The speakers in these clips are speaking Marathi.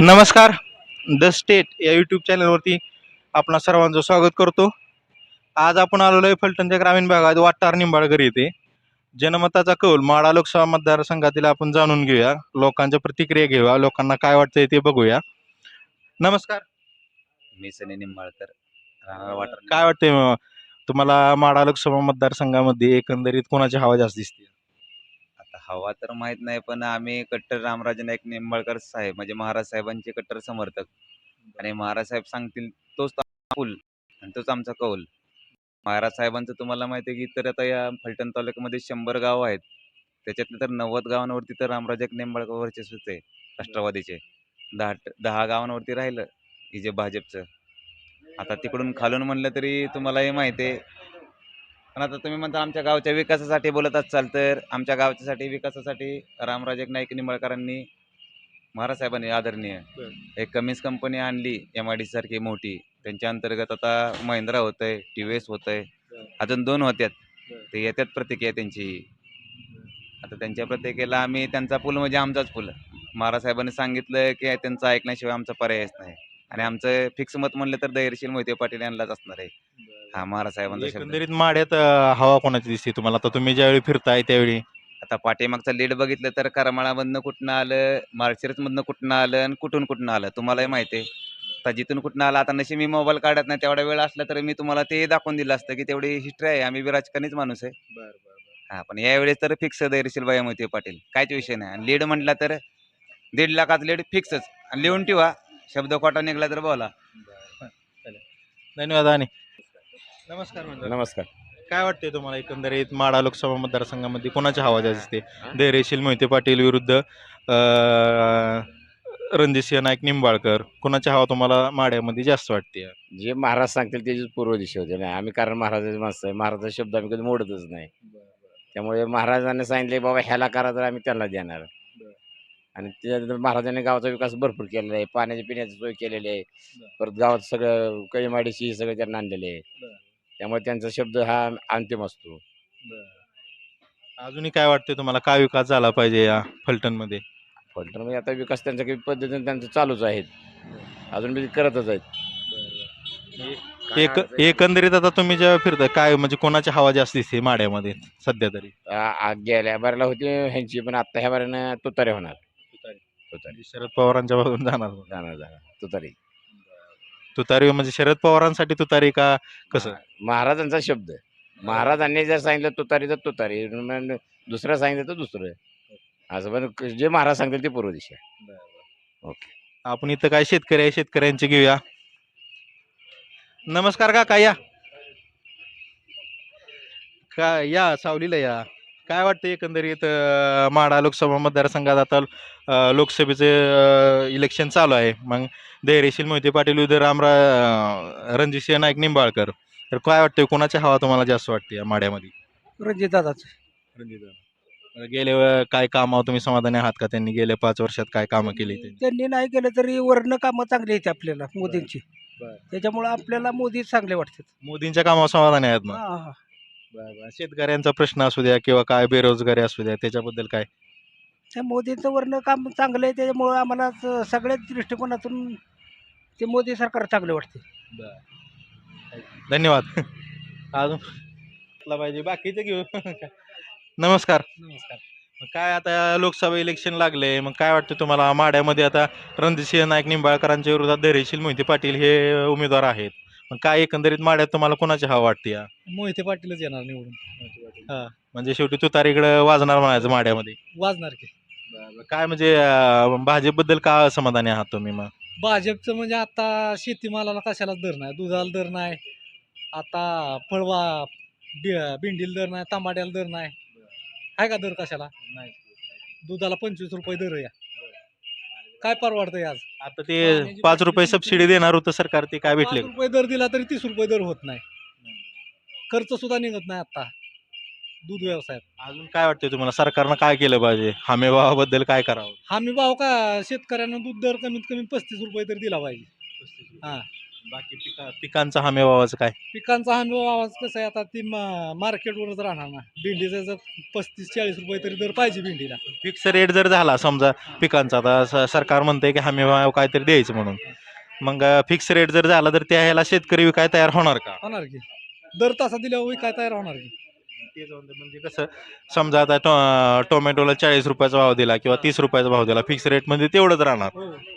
नमस्कार. द स्टेट या यूट्यूब चॅनलवरती आपणा सर्वांचं स्वागत करतो. आज आपण आलेलो आहे फलटणच्या ग्रामीण भागात वाटार निंबाळकर येथे. जनमताचा कौल माडा लोकसभा मतदारसंघातील आपण जाणून घेऊया. लोकांच्या प्रतिक्रिया घेऊया. लोकांना काय वाटतंय ते बघूया. नमस्कार. मी सनी निंबाळकर राहणार वाटर काय वाटतंय? तुम्हाला माडा लोकसभा मतदारसंघामध्ये एकंदरीत कोणाची हवा जास्त दिसते? हवा तर माहीत नाही पण आम्ही कट्टर रामराजे नाईक निंबाळकर साहेब म्हणजे महाराज साहेबांचे कट्टर समर्थक. आणि महाराज साहेब सांगतील तोच पूल आणि तोच आमचा कौल. महाराज साहेबांचं तुम्हाला माहिती आहे की तर आता या फलटण तालुक्यामध्ये शंभर गाव आहेत. त्याच्यातले तर नव्वद गावांवरती तर रामराजे निंबाळकर वर्चस्वच आहे राष्ट्रवादीचे. दहा दहा गावांवरती राहिलं ही जे भाजपचं. आता तिकडून खालून म्हणलं तरी तुम्हालाही माहिती आहे पण आता तुम्ही म्हणता आमच्या गावच्या विकासासाठी बोलत असाल तर आमच्या गावच्यासाठी विकासासाठी रामराजे नाईक निंबाळकरांनी महाराज साहेबांनी आदरणीय. एक कमीज कंपनी आणली एम आय डी सारखी मोठी. त्यांच्या अंतर्गत आता महिंद्रा होत आहे टी व्ही एस होत आहे. अजून दोन होत्यात. ते येत्यात प्रतिक्रिया त्यांची. आता त्यांच्या प्रतिक्रियेला आम्ही त्यांचा पूल म्हणजे आमचाच पूल. महाराज साहेबांनी सांगितलं की त्यांचं ऐकण्याशिवाय आमचा पर्यायच नाही. आणि आमचं फिक्स मत म्हणलं तर धैर्यशील मोहिते पाटील यांनाच असणार आहे. हा महाराज साहेबांचा शब्द. एकंदरीत माड्यात अं, हवा कोणाची दिसते तुम्हाला? आता तुम्ही ज्यावेळी फिरताय त्यावेळी? आता पाठीमागचा लीड बघितलं तर करमाळामधनं कुठनं आलं माळशिरसमधनं कुठनं आलं आणि कुठून कुठनं आलं? तुम्हालाही माहिती आहे. आता जिथून कुठनं आलं आता नशी मी मोबाईल काढत नाही तेवढा वेळ असला तर मी तुम्हाला ते दाखवून दिलं असतं की तेवढी हिस्ट्री आहे. आम्ही बी राजकारणीच माणूस आहे. हा पण यावेळेस तर फिक्स धैर्यशील बाया मोहिते पाटील. काहीच विषय नाही. आणि लीड म्हटला तर दीड लाखात लीड फिक्सच आणि लिहून ठेवा. शब्द खोटा निघाला तर बोला. धन्यवाद आणि नमस्कार मंडळ. नमस्कार. काय वाटते तुम्हाला एकंदरीत माडा लोकसभा मतदारसंघामध्ये कोणाची हवा जास्त दिसते धैर्यशील मोहिते पाटील विरुद्ध अं, रणजितसिंह नाईक निंबाळकर कोणाची हवा तुम्हाला माड्यामध्ये जास्त वाटते? जे महाराज सांगतील त्याचीच पूर्व दिशा होते नाही आम्ही कारण महाराजाचे माणसं आहे. महाराजाचा शब्द आम्ही कधी मोडतच नाही. त्यामुळे महाराजांनी सांगितले बाबा ह्याला करा तर आम्ही त्यांना देणार. आणि त्यानंतर महाराजांनी गावाचा विकास भरपूर केलेला आहे. पाण्याची पिण्याची सोय केलेली आहे. परत गावात सगळं कैमाडीशी सगळं त्यांना आणलेले आहे. त्यामुळे त्यांचा शब्द हा अंतिम असतो. अजूनही काय वाटते तुम्हाला? काय विकास झाला पाहिजे या फलटणमध्ये? फलटण म्हणजे आता विकास त्यांचा काही पद्धतीने त्यांचं चालूच आहेत. अजून बी करतच आहेत. एक एकंदरीत आता तुम्ही जेव्हा फिरताय काय म्हणजे कोणाची हवा जास्त दिसते माड्यामध्ये सध्या तरी? आ- आ- गेल्या बारीला होती ह्यांची पण आता ह्या बारीनं तुतारे होणार. तुतारी. शरद पवारांच्या बाजून जाणार. जाणार जाणार. तुतारी. तुतारी म्हणजे शरद पवारांसाठी तुतारी का कसं? महाराजांचा शब्द महाराजांनी जर सांगितलं तुतारी तर तुतारी दुसरं सांगितलं तर दुसरं असं पण जे महाराज सांगतील ते पूर्व दिशा आपण इथं काय शेतकरी आहे शेतकऱ्यांचे घेऊया. नमस्कार काका या. का या सावलीला या. काय वाटतं एकंदरीत अं, माढा लोकसभा मतदारसंघात आता अं, लोकसभेचे इलेक्शन चालू आहे. मग धैर्यशील मोहिते पाटील विरुद्ध रामरा अं, रणजितसिंह नाईक निंबाळकर. तर काय वाटतंय कोणाची हवा तुम्हाला जास्त वाटते या माड्यामध्ये रणजित दादाच. गेले काय कामावर तुम्ही समाधानी आहात का? त्यांनी गेल्या पाच वर्षात काय कामं केली त्यांनी त्यांनी नाही केलं तरी वर्ण कामं चांगली आहेत आपल्याला मोदींची. बरं. त्याच्यामुळे आपल्याला मोदी चांगले वाटतात. मोदींच्या कामावर समाधानी आहेत मग हा, हा. शेतकऱ्यांचा प्रश्न असू द्या किंवा काय बेरोजगारी असू द्या त्याच्याबद्दल काय? त्या मोदींचं वर्ण काम चांगलं आहे त्याच्यामुळं आम्हाला स- सगळ्याच दृष्टिकोनातून ते मोदी सरकार चांगले वाटते धन्यवाद. अजून पाहिजे बाकीचं घेऊ. नमस्कार. नमस्कार. मग काय आता लोकसभा इलेक्शन लागले मग काय वाटतं तुम्हाला? माड्यामध्ये आता रणजितसिंह नाईक निंबाळकरांच्या विरोधात धैर्यशील मोहिते पाटील हे उमेदवार आहेत. मग काय एकंदरीत माड्यात तुम्हाला कोणाची हवा वाटते या? मोहिते पाटीलच येणार निवडून. म्हणजे शेवटी तुतारीकडे वाजणार म्हणायचं माड्यामध्ये. वाजणार की. काय म्हणजे अं, भाजपबद्दल का समाधानी आहात तुम्ही मग? भाजपचं म्हणजे आता शेतीमालाला कशालाच दर नाही. दुधाला दर नाही. आता फळवा बि भेंडीला दर नाही. टमाट्याला दर नाही. आहे का दर कशाला? नाही दुधाला पंचवीस रुपये दर आहे या. काय परवडतंय आज? आता ते पाच रुपये सबसिडी देणार होतं सरकार ते काय भेटले? पाच रुपये दर दिला तरी तीस रुपये दर होत नाही. खर्च सुद्धा निघत नाही आता दूध व्यवसायात. अजून काय वाटतंय तुम्हाला? सरकारनं काय केलं पाहिजे? हमी भावाबद्दल काय करावं? हमी भाव का? शेतकऱ्यांना दूध दर कमीत कमी पस्तीस रुपये तरी दिला पाहिजे. हां. बाकी पिका पिकांचा हमी भावाचं काय? पिकांचा हमी आवाज कसं आहे आता ती मार्केटवरच राहणार ना. भेंडीचा जर पस्तीस चाळीस रुपये तरी दर पाहिजे भेंडीला. फिक्स रेट जर झाला समजा पिकांचा आता स- सरकार म्हणतंय की हमी भाव काहीतरी द्यायचं म्हणून. मग फिक्स रेट जर झाला तर त्या ह्याला शेतकरी विकाय तयार होणार का? होणार की. दर तासा दिल्यावर काय तयार होणार की. म्हणजे कसं समजा आता टो- टोमॅटोला चाळीस रुपयाचा भाव दिला किंवा तीस रुपयाचा भाव दिला फिक्स रेट म्हणजे तेवढंच राहणार.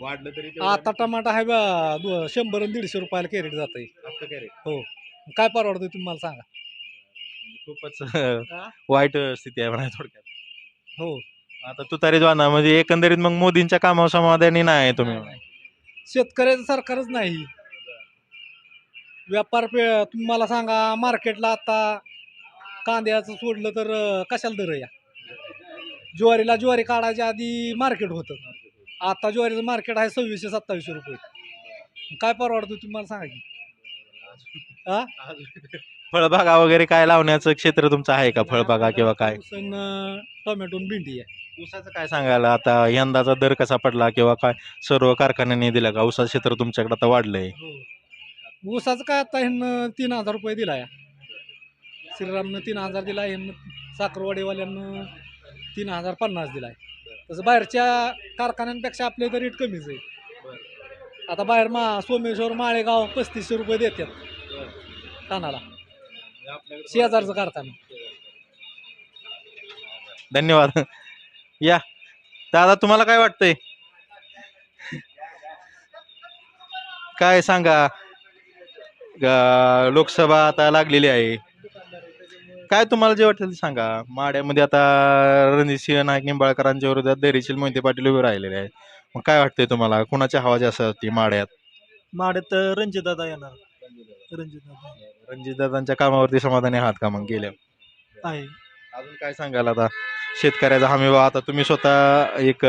वाढलं तरी आता टमाटा आहे बा दु- शंभर आणि दीडशे रुपयाला कॅरेट जात आहे हो. काय परवडतं तुम्ही मला सांगा. खूपच वाईट स्थिती आहे म्हणा थोडक्यात. हो. आता तू तरी जाणार म्हणजे एकंदरीत मग मोदींच्या कामावर समाधानी नाही तुम्ही. शेतकऱ्याचं सरकारच नाही. व्यापार पे तुम्ही मला सांगा मार्केटला आता कांद्याचं सोडलं तर अं, कशाला दर या? ज्वारीला ज्वारी काढायच्या आधी मार्केट होतं. आता ज्वारीचं मार्केट आहे सव्वीसशे सत्तावीसशे रुपये. काय परवडतं तुम्ही मला सांगा की? फळबागा वगैरे काय लावण्याचं क्षेत्र तुमचं आहे का? फळबागा किंवा काय? ऊस अन, अं, टोमॅटो आणि भेंडी आहे. ऊसाचं काय सांगायला? आता यंदाचा दर कसा पडला किंवा काय? सर्व कारखान्यांनी दिला का? ऊसाचं क्षेत्र तुमच्याकडे आता वाढलंय. ऊसाचं काय आता ह्यांनं तीन हजार रुपये दिला या श्रीरामनं तीन हजार दिला आहे साखरवाडीवाल्यांनं तीन हजार पन्नास दिला आहे तसं बाहेरच्या कारखान्यांपेक्षा आपले इथं रेट कमीच आहे. आता बाहेर मा सोमेश्वर माळेगाव पस्तीसशे रुपये देतात कानाला शेजारचं कारखाना. धन्यवाद. या. दादा तुम्हाला काय वाटतंय? काय सांगा? ग- लोकसभा आता लागलेली आहे. काय तुम्हाला जे वाटेल ते सांगा. माड्यामध्ये आता रणजितसिंह नाईक निंबाळकरांच्या विरोधात धैर्यशील मोहिते पाटील उभे राहिलेले आहे मग काय वाटतंय तुम्हाला? कुणाची हवा जास्त असते माड्यात? माड्यात रणजितदादा येणार. रणजितदादा रणजितदादांच्या कामावरती समाधानी आहात का मग गेल्या? आहे. अजून काय सांगाल आता? शेतकऱ्याचा हमी भाव आता तुम्ही स्वतः एक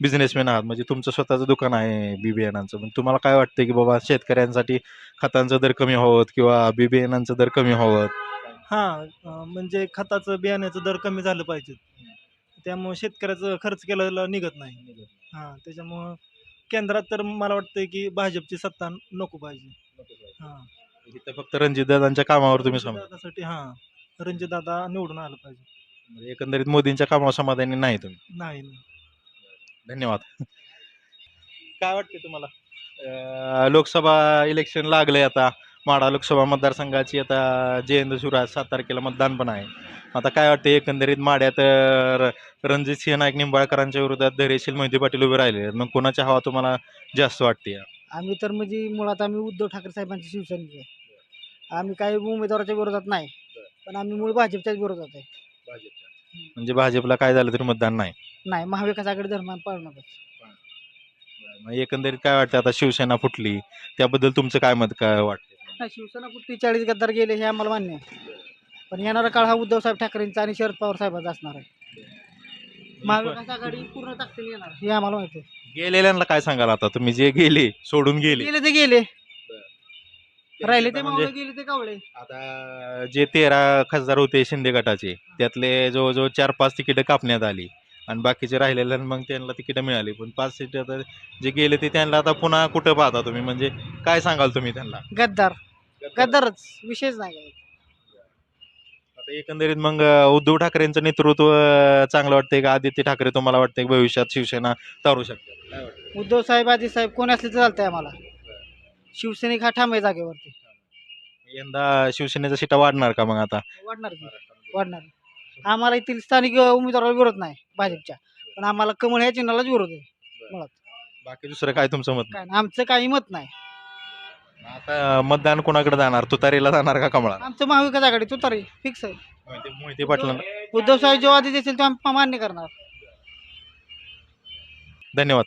बिझनेसमॅन आहात. म्हणजे तुमचं स्वतःचं दुकान आहे बी बियाणांचं मग तुम्हाला काय वाटतं की बाबा शेतकऱ्यांसाठी खतांचं दर कमी व्हावं किंवा बी बियाणांचं दर कमी व्हावं हां म्हणजे खताचं बियाण्याचं दर कमी झालं पाहिजे. त्यामुळे शेतकऱ्याचं खर्च केलेला निघत नाही. हां त्याच्यामुळं केंद्रात तर मला वाटतं की भाजपची सत्ता नको पाहिजे. हां. इथं फक्त रणजितदादांच्या कामावर तुम्ही सम रणजितदादासाठी हां. रणजितदादा निवडून आलं पाहिजे. म्हणजे एकंदरीत मोदींच्या कामावर समाधानी नाही तुम्ही. नाही नाही. धन्यवाद. काय वाटते तुम्हाला? अं, लोकसभा इलेक्शन लागलंय आता. माढा लोकसभा मतदारसंघाची आता जयेंद्र शिवराज सात तारखेला मतदान पण आहे. आता काय वाटते एकंदरीत माड्यात रणजित सिंह नाईक निंबाळकरांच्या विरोधात धैर्यशील मोहिते पाटील उभे राहिले. मग कोणाची हवा तुम्हाला जास्त वाटते? आम्ही तर म्हणजे मुळात आम्ही उद्धव ठाकरे साहेबांची शिवसैनिक आहे. आम्ही काही उमेदवाराच्या विरोधात नाही पण आम्ही मूळ भाजपच्याच विरोधात आहे. म्हणजे भाजपला काय झालं तरी मतदान नाही? नाही महाविकास आघाडी धर्मान पाळणारच मग एकंदरीत काय वाटतं आता शिवसेना फुटली त्याबद्दल तुमचं काय मत काय वाटतं? नाही शिवसेना कुठली चाळीस गद्दार गेले हे आम्हाला मान्य आहे. पण येणारा काळ हा उद्धव साहेब ठाकरेंचा आणि शरद पवार साहेबांचा असणार आहे. महाविकास आघाडी पूर्ण ताकदीने येणार हे आम्हाला माहिती आहे. गेलेल्यांना काय सांगाल आता? तुम्ही जे गेले सोडून गेले. गेले ते गेले. राहिले ते म्हणजे मावळे गेले ते कावळे. आता जे तेरा खासदार होते शिंदे गटाचे त्यातले जवळजवळ चार पाच तिकीटं कापण्यात आली. आणि बाकीचे राहिलेले मग त्यांना तिकीटं मिळाली. पण पाच सीट आता जे गेले ते त्यांना आता पुन्हा कुठं पाहता तुम्ही? म्हणजे काय सांगाल तुम्ही त्यांना? गद्दार. गद्दारच विषयच नाही काही. आता एकंदरीत मग अं, उद्धव ठाकरेंचं नेतृत्व अं, चांगलं वाटतंय का? आदित्य ठाकरे तुम्हाला वाटतंय की भविष्यात शिवसेना तारू शकते? काय वाटतं? उद्धव साहेब आजी साहेब कोणी असले तर चालतंय आम्हाला. शिवसैनिक हा ठाम आहे जागेवरती. यंदा शिवसेनेचा सीटा वाढणार का मग आता? वाढणार की. वाढणार. आम्हाला येथील स्थानिक उमेदवाराला विरोध नाही भाजपच्या. पण आम्हाला कमळ ह्या चिन्हालाच विरोध आहे बाकी दुसरं काय तुमचं मत? काय नाही. आमचं काही मत नाही. आता मतदान कोणाकडे जाणार? तुतारीला जाणार का कमळा आमचं महाविकास आघाडी तुतारी फिक्स आहे. मोहिते पाटलांना. उद्धव साहेब जेव्हा आधी देतील तेव्हा आम्ही मान्य करणार. धन्यवाद.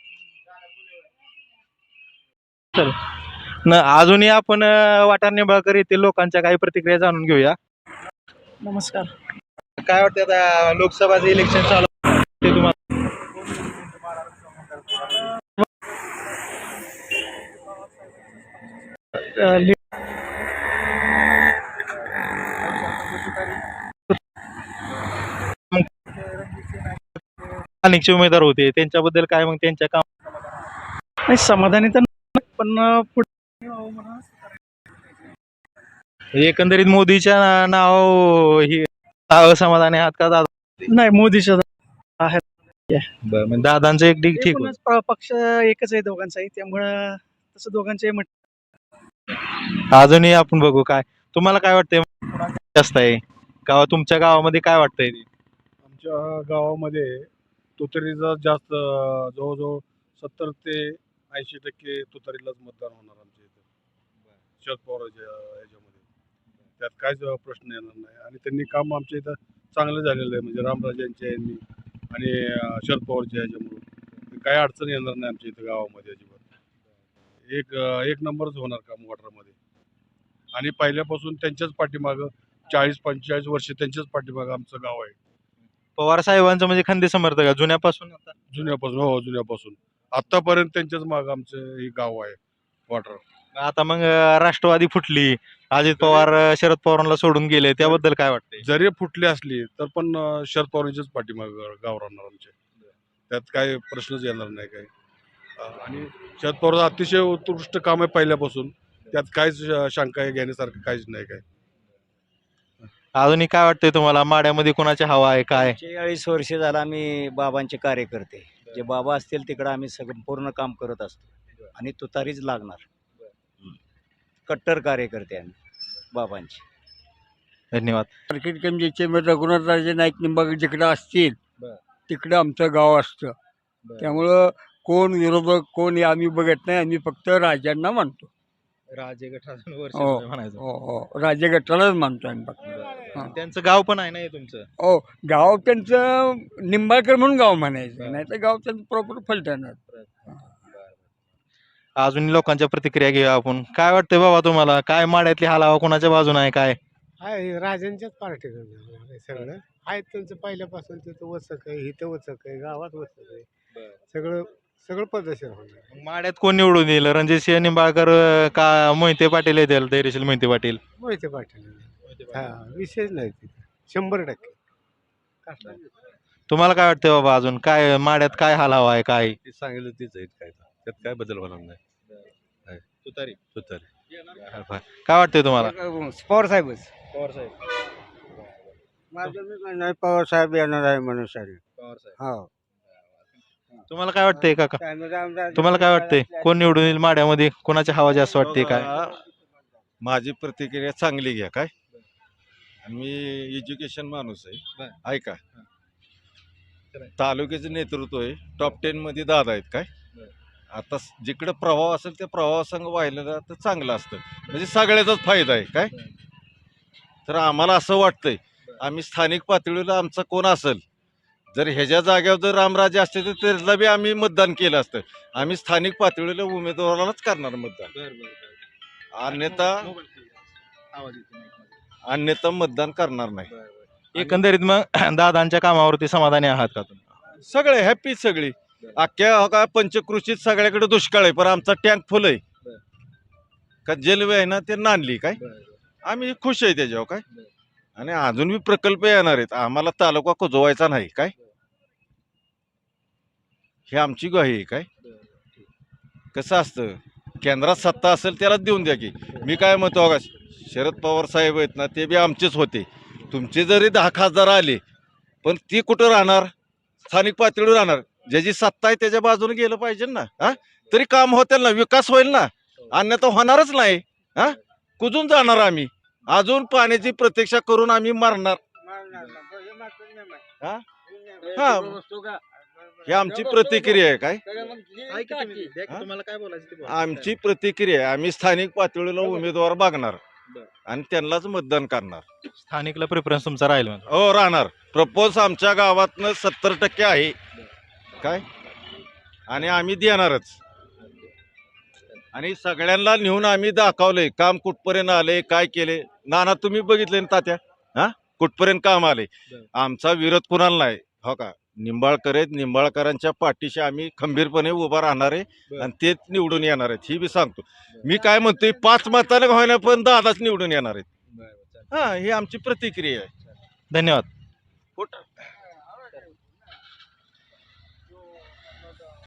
चल न अजूनही आपण अं, वाटार निंबाळकर येथील लोकांच्या काही प्रतिक्रिया जाणून घेऊया. नमस्कार. काय वाटतं आता लोकसभाचं इलेक्शन चालू आहे, ते तुम्हाला? स्थानिकचे उमेदवार होते. त्यांच्याबद्दल काय मग त्यांच्या काम नाही समाधानी तर पण एकंदरीत मोदीच्या नाव ही असमाधानी आहात का दादा? नाही मोदीच्या म्हणजे दादांचं एक ठीक पक्ष एकच आहे दोघांचाही त्यामुळं तसं दोघांचे अजूनही आपण बघू काय. तुम्हाला काय वाटतंय? कोणाचं जास्त आहे. गावा तुमच्या गावामध्ये काय वाटतंय ते? आमच्या गावामध्ये तुतारीचा जास्त जवळजवळ सत्तर ते ऐंशी टक्के तुतारीलाच मतदान होणार आमच्या इथं. शरद पवारांच्या याच्यामध्ये. त्यात काहीच प्रश्न येणार नाही. आणि त्यांनी काम आमच्या इथं चांगलं झालेलं आहे. म्हणजे रामराजांच्या यांनी आणि शरद पवारच्या याच्यामुळे. काही अडचण येणार नाही आमच्या इथं गावामध्ये अजिबात. एक एक नंबरच होणार काम वॉटरमध्ये. आणि पहिल्यापासून त्यांच्याच पाठीमागं चाळीस पंचेचाळीस वर्ष त्यांच्याच पाठीमागं आमचं गाव आहे. पवार साहेबांचं म्हणजे खंदे समर्थक आहे जुन्यापासून आता? जुन्यापासून हो जुन्यापासून. आतापर्यंत त्यांच्याच माग आमचं हे गाव आहे वॉटर. आता मग राष्ट्रवादी फुटली. अजित पवार शरद पवारांना सोडून गेले त्याबद्दल काय वाटतंय? जरी फुटली असली तर पण शरद पवारांच्याच पाठीमाग गाव राहणार आमचे. त्यात काय प्रश्नच येणार नाही काही. आणि शरद पवार अतिशय उत्कृष्ट काम आहे पहिल्यापासून. त्यात काहीच शंका घेण्यासारखं काहीच नाही काय. अजूनही काय वाटतंय तुम्हाला? माड्यामध्ये कोणाची हवा आहे? काय? चाळीस वर्ष झालं आम्ही बाबांचे कार्यकर्ते. जे बाबा असतील तिकडं आम्ही सगळं पूर्ण काम करत असतो. आणि तुतारीच लागणार. कट्टर कार्यकर्ते आम्ही बाबांचे. धन्यवाद. मार्केट कमिटीचे मग रघुनाथराजे नाईक निंबागड जिकडं असतील. तिकडं आमचं गाव असतं. त्यामुळं कोण विरोधक कोण हे आम्ही बघत नाही आम्ही फक्त राजांना मानतो. राजे हो. म्हणायचं. हो हो. राजे गटालाच मानतो आम्ही फक्त. हां. त्यांचं गाव पण आहे ना हे तुमचं? हो गाव त्यांचं निंबाळकर म्हणून गाव म्हणायचं. नाही तर गाव त्यांचं प्रॉपर फलटणार अजून लोकांच्या प्रतिक्रिया घेऊया आपण. काय वाटतंय बाबा तुम्हाला? काय माड्यातली हालावा कोणाच्या बाजूने आहे काय? आहे राजांच्याच पार्टी सगळं. आहेत त्यांचं पहिल्यापासून तिथं वचक आहे इथं वचक आहे गावात वचक आहे. सगळं सगळं पद्धतशीर होणार मग माड्यात कोण निवडून येईल? रणजितसिंह निंबाळकर अं, का मोहिते पाटील येतील? धैर्यशील मोहिते पाटील. मोहिते पाटील. हा विशेष नाही तिथं. शंभर टक्के. तुम्हाला काय वाटतंय बाबा अजून? काय माड्यात काय हालावा आहे? काय? ते सांगितलं तेच आहेत काय त्यात काय बदल होणार नाही. तुतारी. तुतारी. काय वाटतंय तुम्हाला? पवार साहेबच. पवार साहेब. माझं मी म्हणणं आहे पवार साहेब येणार आहे म्हणून सारे पवार साहेब. हो. तुम्हाला काय वाटतंय काका? तुम्हाला काय वाटतंय? कोण निवडून येईल माड्यामध्ये? कोणाची हवा जास्त वाटते काय? माझी प्रतिक्रिया चांगली घ्या काय? मी एज्युकेशन माणूस आहे. ऐका. तालुक्याचं नेतृत्व आहे. टॉप टेन मध्ये दादा आहेत काय? आता जिकडं प्रवाह असेल त्या प्रवाहासंग वाहिलेला तर चांगलं असतं. म्हणजे सगळ्याचाच फायदा आहे काय? तर आम्हाला असं वाटतंय आम्ही स्थानिक पातळीला आमचा कोण असेल जर ह्याच्या जागेवर जर रामराजे असते तर त्याला बी आम्ही मतदान केलं असतं. आम्ही स्थानिक पातळीला उमेदवारालाच करणार मतदान. अन्यथा अन्यथा मतदान करणार नाही. एकंदरीत मग दादांच्या कामावरती समाधानी आहात का तुम्ही? सगळे हॅपी सगळी. अख्ख्या हो का पंचकृषीत सगळ्याकडे दुष्काळ आहे पण आमचा टँक फुल आहे. का जेलवे आहे ना ते नांदली काय? आम्ही खुश आहे त्याच्यावर काय? आणि अजून बी प्रकल्प येणार आहेत. आम्हाला तालुका कुजवायचा नाही काय? हे आमची ग्वाही आहे काय? कसं असतं? केंद्रात सत्ता असेल त्यालाच देऊन द्या की. मी काय म्हणतो का शरद पवार साहेब आहेत ना ते बी आमचेच होते. तुमचे जरी दहा खासदार आले पण ती कुठं राहणार? स्थानिक पातळीवर राहणार. ज्याची सत्ता आहे त्याच्या बाजूने गेलं पाहिजे ना हा? तरी काम होतील ना विकास होईल ना. अन्यथा होणारच नाही हा? कुजून जाणार आम्ही. अजून पाण्याची प्रतीक्षा करून आम्ही मरणार. हा? हा. ही आमची प्रतिक्रिया आहे काय? हा? तुम्हाला काय बोलायचं आमची प्रतिक्रिया आहे. आम्ही स्थानिक पातळीला उमेदवार बघणार आणि त्यांनाच मतदान करणार. स्थानिकला प्रेफरन्स तुमचा राहील म्हणजे. हो राहणार. प्रपोज आमच्या गावातनं सत्तर टक्के आहे. काय? आणि आम्ही देणारच. आणि सगळ्यांना नेऊन आम्ही दाखवलंय. काम कुठपर्यंत आले काय केले नाना तुम्ही बघितले ना तात्या? हा? कुठपर्यंत काम आले आमचा विरोध कुणाला नाही? हो का? निंबाळकर आहेत. निंबाळकरांच्या पाठीशी आम्ही खंबीरपणे उभा राहणार आहे आणि तेच निवडून येणार आहेत ही बी सांगतो. मी काय म्हणतोय पाच मताने होईना पण दादाच निवडून येणार आहेत. हा ही आमची प्रतिक्रिया आहे. धन्यवाद.